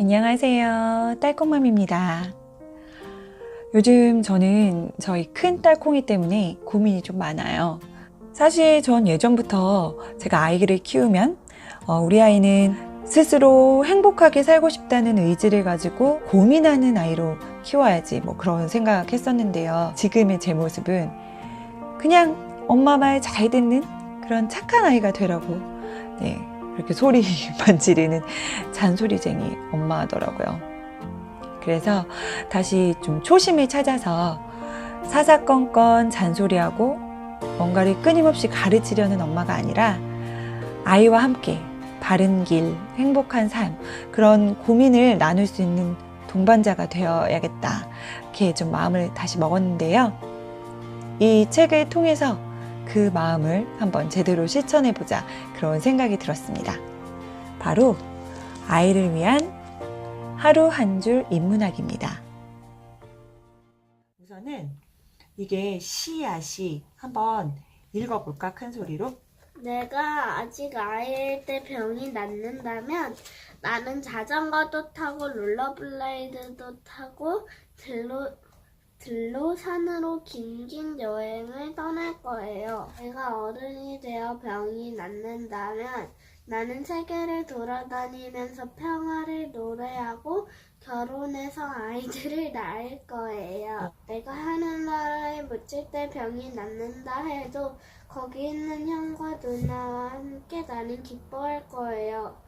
안녕하세요. 딸콩맘입니다. 요즘 저는 저희 큰 딸콩이 때문에 고민이 좀 많아요. 사실 전 예전부터 제가 아이를 키우면 어, 우리 아이는 스스로 행복하게 살고 싶다는 의지를 가지고 고민하는 아이로 키워야지 뭐 그런 생각했었는데요. 지금의 제 모습은 그냥 엄마 말 잘 듣는 그런 착한 아이가 되라고 네, 그렇게 소리만 지르는 잔소리쟁이 엄마더라고요. 그래서 다시 좀 초심을 찾아서 사사건건 잔소리하고 뭔가를 끊임없이 가르치려는 엄마가 아니라 아이와 함께 바른 길, 행복한 삶, 그런 고민을 나눌 수 있는 동반자가 되어야겠다. 이렇게 좀 마음을 다시 먹었는데요. 이 책을 통해서 그 마음을 한번 제대로 실천해보자. 그런 생각이 들었습니다. 바로 아이를 위한 하루 한 줄 인문학입니다. 우선은 이게 시야 시. 한번 읽어볼까? 큰 소리로. 내가 아직 아이일 때 병이 낫는다면 나는 자전거도 타고 롤러블레이드도 타고 들로 들로 산으로 긴긴 여행을 떠날 거예요. 내가 어른이 되어 병이 낫는다면 나는 세계를 돌아다니면서 평화를 노래하고 결혼해서 아이들을 낳을 거예요. 내가 하늘나라에 묻힐 때 병이 낫는다 해도 거기 있는 형과 누나와 함께 나는 기뻐할 거예요.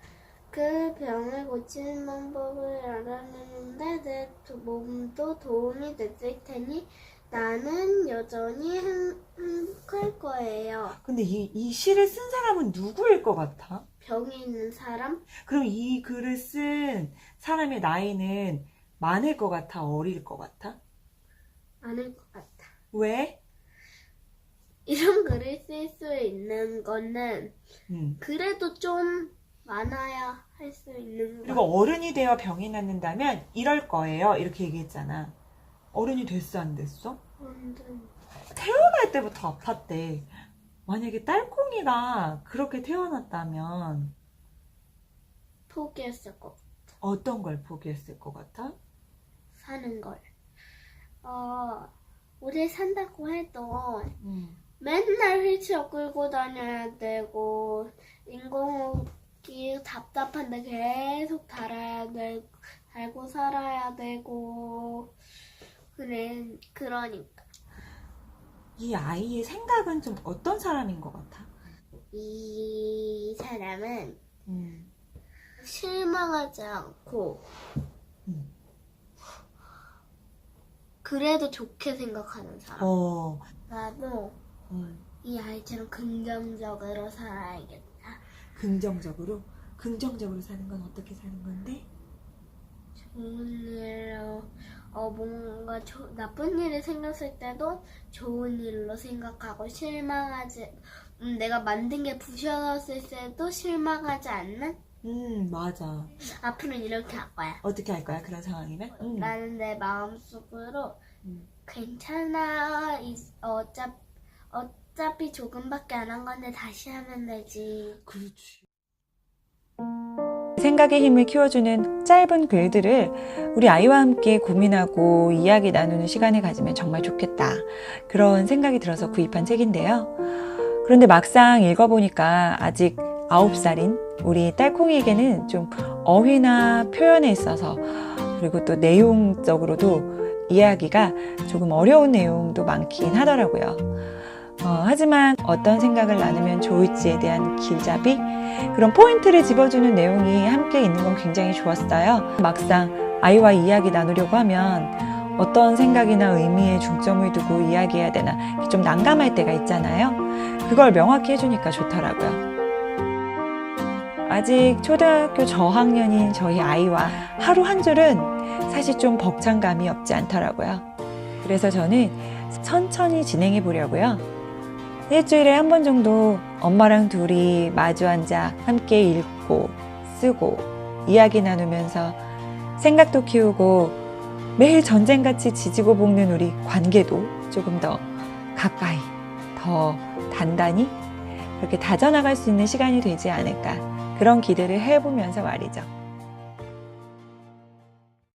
그 병을 고치는 방법을 알아내는데 내 도- 몸도 도움이 됐을 테니 나는 여전히 행- 행복할 거예요. 근데 이, 이 시를 쓴 사람은 누구일 것 같아? 병이 있는 사람? 그럼 이 글을 쓴 사람의 나이는 많을 것 같아? 어릴 것 같아? 아닐 것 같아. 왜? 이런 글을 쓸 수 있는 거는 음. 그래도 좀 많아야 할 수 있는 그리고 거. 어른이 되어 병이 낫는다면 이럴 거예요. 이렇게 얘기했잖아. 어른이 됐어, 안 됐어? 완전 태어날 때부터 아팠대. 만약에 딸콩이가 그렇게 태어났다면 포기했을 것 어떤 걸 포기했을 것 같아? 사는 걸. 어, 우리 산다고 해도 음. 맨날 휠체어 끌고 다녀야 되고 인공호흡 기 답답한데 계속 달아야 되고 달고 살아야 되고 그래 그러니까 이 아이의 생각은 좀 어떤 사람인 것 같아? 이 사람은 음. 실망하지 않고 음. 그래도 좋게 생각하는 사람. 어. 나도 음. 이 아이처럼 긍정적으로 살아야겠다. 긍정적으로? 긍정적으로 사는 건 어떻게 사는 건데? 좋은 일로 어 뭔가 조- 나쁜 일이 생겼을 때도 좋은 일로 생각하고 실망하지 음, 내가 만든 게 부셔졌을 때도 실망하지 않는 음, 맞아. 앞으로는 이렇게 할 거야. 어떻게 할 거야, 그런 상황이면? 음. 나는 내 마음속으로 음. 괜찮아 이- 어차 어차피 조금밖에 안 한 건데 다시 하면 되지. 그렇지. 생각의 힘을 키워주는 짧은 글들을 우리 아이와 함께 고민하고 이야기 나누는 시간을 가지면 정말 좋겠다. 그런 생각이 들어서 구입한 책인데요. 그런데 막상 읽어보니까 아직 9살인 우리 딸콩이에게는 좀 어휘나 표현에 있어서 그리고 또 내용적으로도 이야기가 조금 어려운 내용도 많긴 하더라고요. 어, 하지만 어떤 생각을 나누면 좋을지에 대한 길잡이 그런 포인트를 집어주는 내용이 함께 있는 건 굉장히 좋았어요. 막상 아이와 이야기 나누려고 하면 어떤 생각이나 의미에 중점을 두고 이야기해야 되나 좀 난감할 때가 있잖아요. 그걸 명확히 해주니까 좋더라고요. 아직 초등학교 저학년인 저희 아이와 하루 한 줄은 사실 좀 벅찬 감이 없지 않더라고요. 그래서 저는 천천히 진행해 보려고요. 일주일에 한 번 정도 엄마랑 둘이 마주 앉아 함께 읽고 쓰고 이야기 나누면서 생각도 키우고 매일 전쟁같이 지지고 볶는 우리 관계도 조금 더 가까이 더 단단히 그렇게 다져나갈 수 있는 시간이 되지 않을까 그런 기대를 해보면서 말이죠.